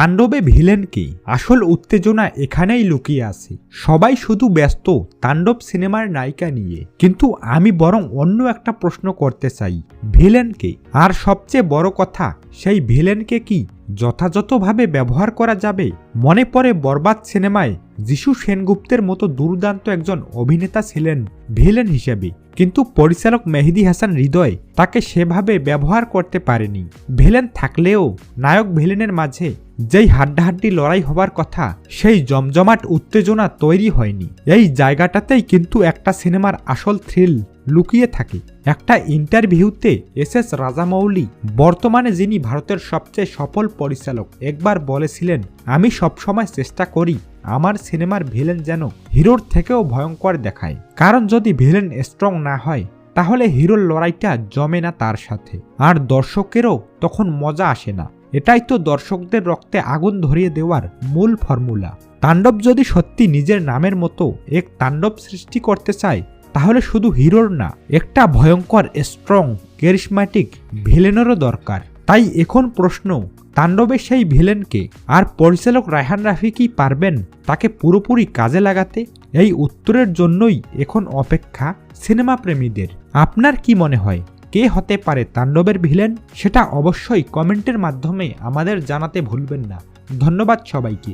তাণ্ডবে ভিলেন কি? আসল উত্তেজনা এখানেই লুকিয়ে আছে। সবাই শুধু ব্যস্ত তাণ্ডব সিনেমার নায়িকা নিয়ে। কিন্তু আমি বরং অন্য একটা প্রশ্ন করতে চাই। ভিলেনকে আর সবচেয়ে বড় কথা, সেই ভিলেনকে কি যথাযথভাবে ব্যবহার করা যাবে। মনে পড়ে বরবাদ সিনেমায় যিশু সেনগুপ্তের মতো দুর্দান্ত একজন অভিনেতা ছিলেন ভিলেন হিসেবে। কিন্তু পরিচালক মেহেদি হাসান হৃদয় তাকে সেভাবে ব্যবহার করতে পারেনি। ভিলেন থাকলেও নায়ক ভিলেনের মাঝে যেই হাড্ডাহাড্ডি লড়াই হবার কথা, সেই জমজমাট উত্তেজনা তৈরি হয়নি। এই জায়গাটাতেই কিন্তু একটা সিনেমার আসল থ্রিল লুকিয়ে থাকে। একটা ইন্টারভিউতে এস এস রাজামৌলি, বর্তমানে যিনি ভারতের সবচেয়ে সফল পরিচালক, একবার বলেছিলেন, আমি সবসময় চেষ্টা করি আমার সিনেমার ভিলেন যেন হিরোর থেকেও ভয়ঙ্কর দেখায়। কারণ যদি ভিলেন স্ট্রং না হয়, তাহলে হিরোর লড়াইটা জমে না তার সাথে। আর দর্শকেরও তখন মজা আসে না। এটাই তো দর্শকদের রক্তে আগুন ধরিয়ে দেওয়ার মূল ফর্মুলা। তাণ্ডব যদি সত্যি নিজের নামের মতো এক তাণ্ডব সৃষ্টি করতে চায় তাহলে শুধু হিরোর না, একটা ভয়ঙ্কর স্ট্রং ক্যারিসম্যাটিক ভিলেনেরও দরকার। তাই এখন প্রশ্ন, তাণ্ডবে সেই ভিলেনকে আর পরিচালক রায়হান রাফি কি পারবেন তাকে পুরোপুরি কাজে লাগাতে? এই উত্তরের জন্যই এখন অপেক্ষা সিনেমা প্রেমীদের। আপনার কি মনে হয়, কে হতে পারে তাণ্ডবের ভিলেন সেটা অবশ্যই কমেন্টের মাধ্যমে আমাদের জানাতে ভুলবেন না। ধন্যবাদ সবাইকে।